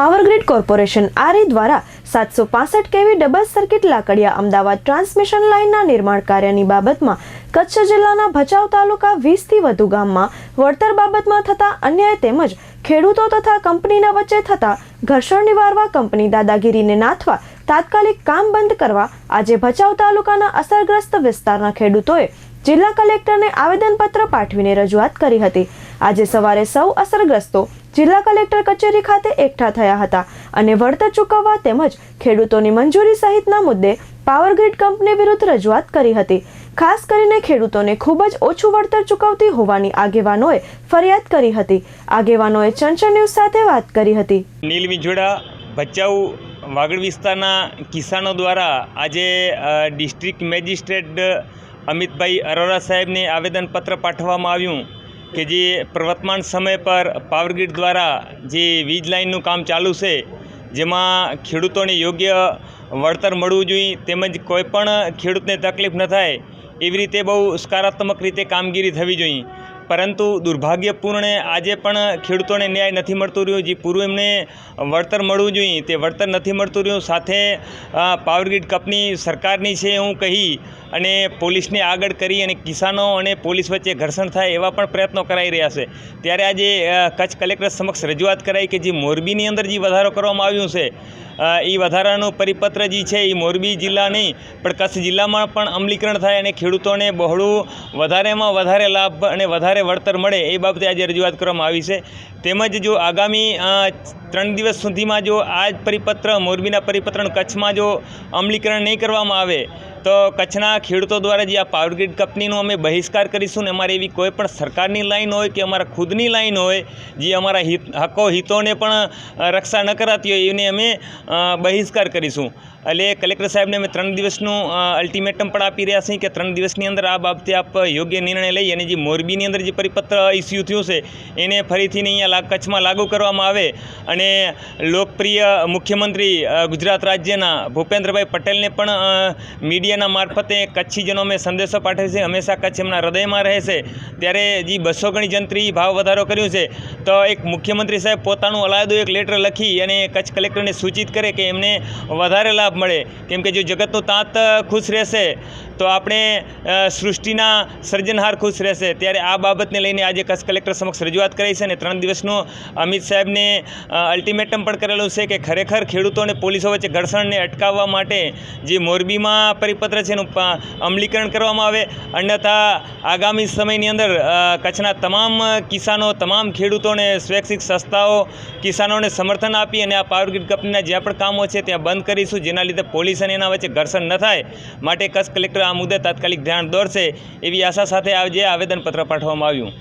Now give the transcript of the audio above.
Power Grid corporation આરે દ્વારા સાતસો પાસઠ K V double circuit Lakadiya Ahmedabad transmission લાઇનના નિર્માણ કાર્યની બાબતમાં કચ્છ જિલ્લાના ભચાઉ તાલુકા વીસથી વધુ ગામમાં વળતર બાબતમાં થતા અન્યાય તેમજ ખેડૂતો તથા કંપનીના વચ્ચે થતા ઘર્ષણ નિવારવા કંપની દાદાગીરીને નાથવા તાત્કાલિક કામ બંધ કરવા આજે ભચાઉ તાલુકાના અસરગ્રસ્ત વિસ્તારના ખેડૂતોએ જિલ્લા કલેક્ટરને આવેદનપત્ર પાઠવીને રજૂઆત કરી હતી. આજે સવારે સૌ અસરગ્રસ્તો જિલ્લા કલેક્ટર કચેરી ખાતે એકઠા થયા હતા અને વળતર ચૂકવવા તેમજ ખેડૂતોની મંજૂરી સહિતના મુદ્દે પાવરગ્રીડ કંપની વિરુદ્ધ રજૂઆત કરી હતી. ખાસ કરીને ખેડૂતોને ખૂબ જ ઓછું વળતર ચૂકવતી હોવાની આગેવાનોએ ફરિયાદ કરી હતી. આગેવાનોએ ચંચળ ન્યૂઝ સાથે વાત કરી હતી. નીલ વિંજોડા ભચાઉ, વાગડ વિસ્તારના કિસાનો દ્વારા આજે ડિસ્ટ્રિક્ટ મેજિસ્ટ્રેટ અમિતભાઈ અરોરા સાહેબને આવેદનપત્ર પાઠવવામાં આવ્યું. કે જે પ્રવર્તમાન સમય પર પાવરગ્રીડ દ્વારા જે વીજ લાઇનનું કામ ચાલુ છે, જેમાં ખેડૂતોને યોગ્ય વળતર મળવું જોઈએ, તેમજ કોઈપણ ખેડૂતને તકલીફ ન થાય, એવી રીતે બહુ સકારાત્મક રીતે કામગીરી થવી જોઈએ. પરંતુ દુર્ભાગ્યપૂર્ણે આજે પણ ખેડૂતોને ન્યાય નથી મળતું રહ્યું. જે પૂર્વ એમને વળતર મળવું જોઈએ, તે વળતર નથી મળતું રહ્યું. સાથે પાવરગ્રીડ કંપની સરકારની છે હું કહી અને પોલીસને આગળ કરી અને કિસાનો અને પોલીસ વચ્ચે ઘર્ષણ થાય એવા પણ પ્રયત્નો કરાઈ રહ્યા છે. ત્યારે આજે કચ્છ કલેક્ટર સમક્ષ રજૂઆત કરાઈ કે જે મોરબીની અંદર જે વધારો કરવામાં આવ્યું છે એ વધારાનું પરિપત્ર જે છે એ મોરબી જિલ્લા નહીં પણ કચ્છ જિલ્લામાં પણ અમલીકરણ થાય અને ખેડૂતોને બહોળું વધારેમાં વધારે લાભ અને વધારે વળતર મળે એ બાબતે આજે રજૂઆત કરવામાં આવી છે. તેમજ જો આગામી ત્રણ દિવસ સુધીમાં જો આ પરિપત્ર મોરબીના પરિપત્રનું કચ્છમાં જો અમલીકરણ નહીં કરવામાં આવે તો કચ્છના ખેડૂતો દ્વારા જે આ પાવરગ્રીડ કંપનીનો અમે બહિષ્કાર કરીશું ને અમારે એવી કોઈ પણ સરકારની લાઈન હોય કે અમારા ખુદની લાઈન હોય જે અમારા હિત હકો હિતોને પણ રક્ષા ન કરાતી હોય એને અમે બહિષ્કાર કરીશું. એટલે કલેક્ટર સાહેબને અમે ત્રણ દિવસનું અલ્ટિમેટમ પણ આપી રહ્યા છીએ કે ત્રણ દિવસની અંદર આ બાબતે આપ યોગ્ય નિર્ણય લઈ અને જે મોરબીની અંદર જે પરિપત્ર ઇસ્યુ થયું છે એને ફરીથી અહીંયા કચ્છમાં લાગુ કરવામાં આવે. અને લોકપ્રિય મુખ્યમંત્રી ગુજરાત રાજ્યના ભૂપેન્દ્રભાઈ પટેલને પણ અ, મીડિયાના મારફતે કચ્છીજનો અમે સંદેશો પાઠવે છે હંમેશા કચ્છ એમના હૃદયમાં રહે છે. ત્યારે જે બસો ગણી જંત્રી ભાવ વધારો કર્યો છે, તો એક મુખ્યમંત્રી સાહેબ પોતાનું અલાયદું એક લેટર લખી અને કચ્છ કલેક્ટરને સૂચિત કરે કે એમને વધારે લાભ મળે. કેમ કે જો જગતનું તાંત ખુશ રહેશે તો આપણે સૃષ્ટિના સર્જનહાર ખુશ રહેશે. ત્યારે આ બાબતને લઈને આજે કચ્છ કલેક્ટર સમક્ષ રજૂઆત કરાઈ છે અને ત્રણ દિવસનું અમિત સાહેબને અલ્ટિમેટમ પણ કરેલું છે કે ખરેખર ખેડૂતો અને પોલીસો વચ્ચે ઘર્ષણને અટકાવવા માટે જે મોરબીમાં પરિપત્ર છે એનું અમલીકરણ કરવામાં આવે. અન્યથા આગામી સમયની અંદર કચ્છના તમામ કિસાનો, તમામ ખેડૂતોને સ્વૈચ્છિક સંસ્થાઓ કિસાનોને સમર્થન આપી અને આ પાવરગ્રીડ કંપનીના જ્યાં પણ કામો છે ત્યાં બંધ કરીશું. જેના લીધે પોલીસ અને એના વચ્ચે ઘર્ષણ ન થાય. માટે કચ્છ કલેક્ટર આ મુદ્દે તાત્કાલિક ધ્યાન દોરશે એવી આશા સાથે આજે આવેદનપત્ર પાઠવવામાં આવ્યું.